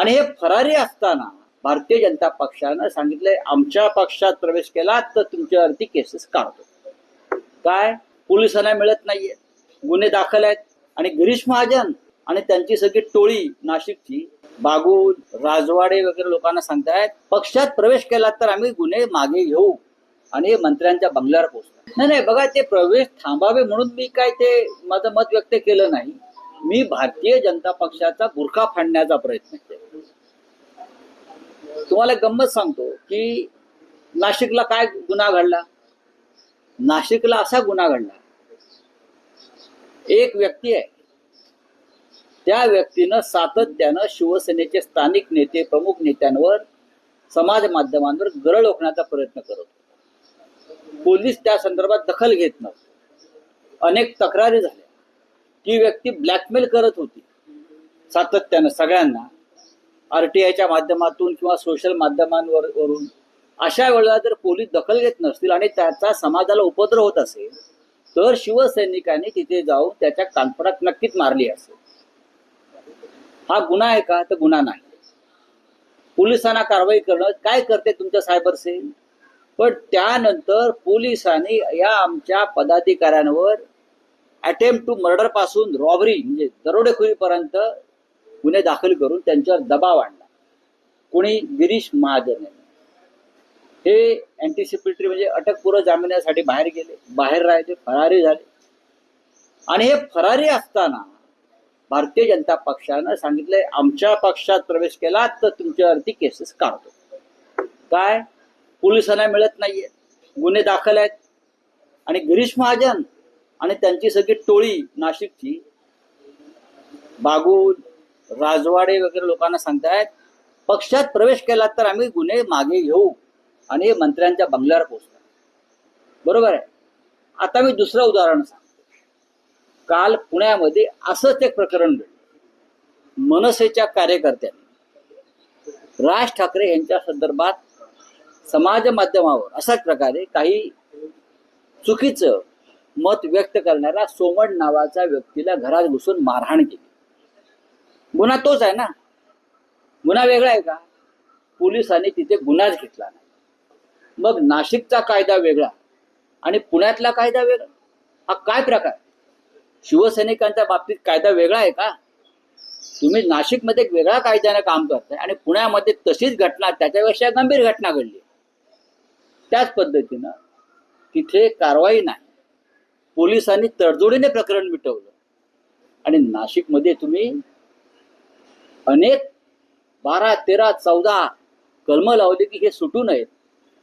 आणि हे फरारी असताना भारतीय जनता पक्षानं सांगितलंय आमच्या पक्षात प्रवेश केला तर तुमच्यावरती केसेस काढतो. काय? पोलिसांना मिळत नाहीये. गुन्हे दाखल आहेत. आणि गिरीश महाजन आणि त्यांची सगळी टोळी नाशिकची बागुल राजवाडे वगैरे लोकांना सांगतायत पक्षात प्रवेश केला तर आम्ही गुन्हे मागे घेऊ. आणि मंत्र्यांच्या बंगल्यावर पोहोचतो नाही नाही बघा ते प्रवेश थांबावे म्हणून मी काय ते माझं मत व्यक्त केलं नाही. मी भारतीय जनता पक्षाचा बुरखा फाडण्याचा प्रयत्न केला. तुम्हाला गंमत सांगतो की नाशिकला काय गुन्हा घडला? नाशिकला असा गुन्हा घडला. एक व्यक्ती आहे. त्या व्यक्तीनं सातत्यानं शिवसेनेचे स्थानिक नेते प्रमुख नेत्यांवर समाज माध्यमांवर गरळ ओकण्याचा प्रयत्न करत पोलीस त्या संदर्भात दखल घेत नव्हते. अनेक तक्रारी झाल्या. ती व्यक्ती ब्लॅकमेल करत होती. सातत्यानं सगळ्यांना आरटीआयच्या माध्यमातून किंवा सोशल माध्यमांवर वरून अशा वेळेला जर पोलीस दखल घेत नसतील आणि त्याचा समाजाला उपद्रव होत असेल तर शिवसैनिकांनी तिथे जाऊन त्याच्या कानपडात नक्कीच मारली असेल. हा गुन्हा आहे का? तर गुन्हा नाही. पोलिसांना कारवाई करणं काय करते तुमचं सायबर सेल पण त्यानंतर पोलिसांनी या आमच्या पदाधिकाऱ्यांवर अटेम्प्ट टू मर्डरपासून रॉबरी म्हणजे दरोडेखोरीपर्यंत गुन्हे दाखल करून त्यांच्यावर दबाव आणला. कोणी गिरीश महाजन हे अँटिसिपेटरी म्हणजे अटकपूर्व जामिनासाठी बाहेर गेले बाहेर राहिले फरारी झाले. आणि हे फरारी असताना भारतीय जनता पक्षानं सांगितलंय आमच्या पक्षात प्रवेश केला तर तुमच्यावरती केसेस काढतो. काय? पोलिसांना मिळत नाहीये. गुन्हे दाखल आहेत. आणि गिरीश महाजन आणि त्यांची सगळी टोळी नाशिकची बागुल राजवाडे वगैरे लोकांना सांगतायत पक्षात प्रवेश केला तर आम्ही गुन्हे मागे घेऊ आणि हे मंत्र्यांच्या बंगल्यावर पोहोचतात बरोबर आहे? आता मी दुसरं उदाहरण सांगतो. काल पुण्यामध्ये असंच एक प्रकरण घडलं. मनसेच्या कार्यकर्त्यांनी राज ठाकरे यांच्या संदर्भात समाज माध्यमावर अशाच प्रकारे काही चुकीचं मत व्यक्त करणाऱ्या सोमण नावाच्या व्यक्तीला घरात घुसून मारहाण केली. गुन्हा तोच आहे ना. गुन्हा वेगळा आहे का? पोलिसांनी तिथे गुन्हाच घेतला नाही. मग नाशिकचा कायदा वेगळा आणि पुण्यातला कायदा वेगळा. हा काय प्रकार? शिवसैनिकांच्या बाबतीत कायदा वेगळा आहे का? तुम्ही नाशिकमध्ये वेगळा वेगळ्या कायद्याने काम करताय आणि पुण्यामध्ये तशीच घटना त्याच्यापेक्षा गंभीर घटना घडली त्याच पद्धतीनं तिथे कारवाई नाही. पोलिसांनी तडजोडीने प्रकरण मिटवलं. आणि नाशिकमध्ये तुम्ही अनेक बारा तेरा चौदा कलम लावली की हे सुटू नयेत.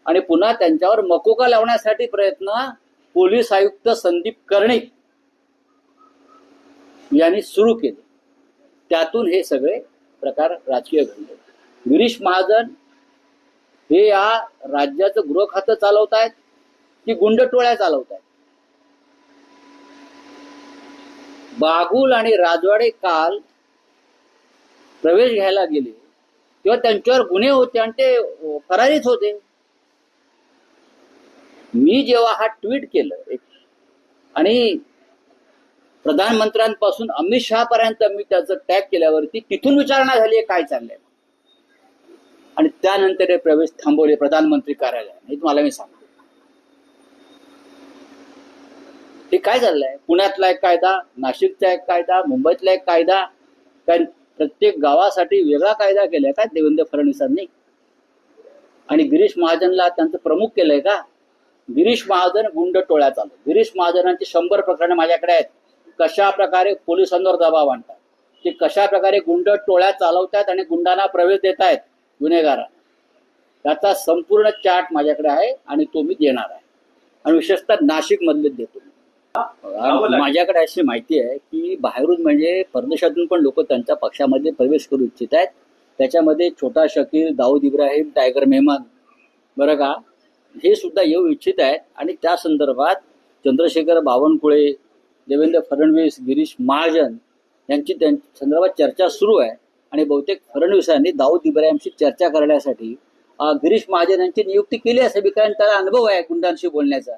आणि पुन्हा त्यांच्यावर मकोका लावण्यासाठी प्रयत्न पोलीस आयुक्त संदीप कर्णिक यांनी सुरू केले. त्यातून हे सगळे प्रकार राजकीय घडले. गिरीश महाजन हे या राज्याचं गृह खातं चालवत आहेत की गुंड टोळ्या चालवत आहेत बागुल आणि राजवाडे काल प्रवेश घ्यायला गेले तेव्हा त्यांच्यावर गुन्हे होते आणि ते फरारीच होते. मी जेव्हा हा ट्विट केलं एक आणि प्रधानमंत्र्यांपासून अमित शहा पर्यंत मी त्याचं टॅग केल्यावरती तिथून विचारणा झाली काय चाललंय. आणि त्यानंतर हे प्रवेश थांबवले प्रधानमंत्री कार्यालयाने. हे तुम्हाला मी सांगतो. हे काय चाललंय पुण्यातला एक कायदा नाशिकचा एक कायदा मुंबईतला एक कायदा काय प्रत्येक गावासाठी वेगळा कायदा केलाय का देवेंद्र फडणवीसांनी? आणि गिरीश महाजनला त्यांचं प्रमुख केलंय का? गिरीश महाजन गुंड टोळ्या चालू गिरीश महाजनांची शंभर प्रकरणं माझ्याकडे आहेत. कशा प्रकारे पोलिसांवर दबाव आणतात? ते कशा प्रकारे गुंड टोळ्या चालवतात आणि गुंडांना प्रवेश देत आहेत गुन्हेगारांना त्याचा संपूर्ण चार्ट माझ्याकडे आहे आणि तो मी देणार आहे. आणि विशेषतः नाशिकमधले देतो. माझ्याकडे अशी माहिती आहे की बाहेरून म्हणजे परदेशातून पण लोक त्यांच्या पक्षामध्ये प्रवेश करू इच्छित आहेत. त्याच्यामध्ये छोटा शकील दाऊद इब्राहिम टायगर मेहमान बरं का? हे सुद्धा येऊ इच्छित आहेत. आणि त्या संदर्भात चंद्रशेखर बावनकुळे देवेंद्र फडणवीस गिरीश महाजन यांची त्या संदर्भात चर्चा सुरू आहे. आणि बहुतेक फडणवीसांनी दाऊद इब्राहिमशी चर्चा करण्यासाठी गिरीश महाजन यांची नियुक्ती केली असावी कारण त्याला अनुभव आहे गुंडांशी बोलण्याचा.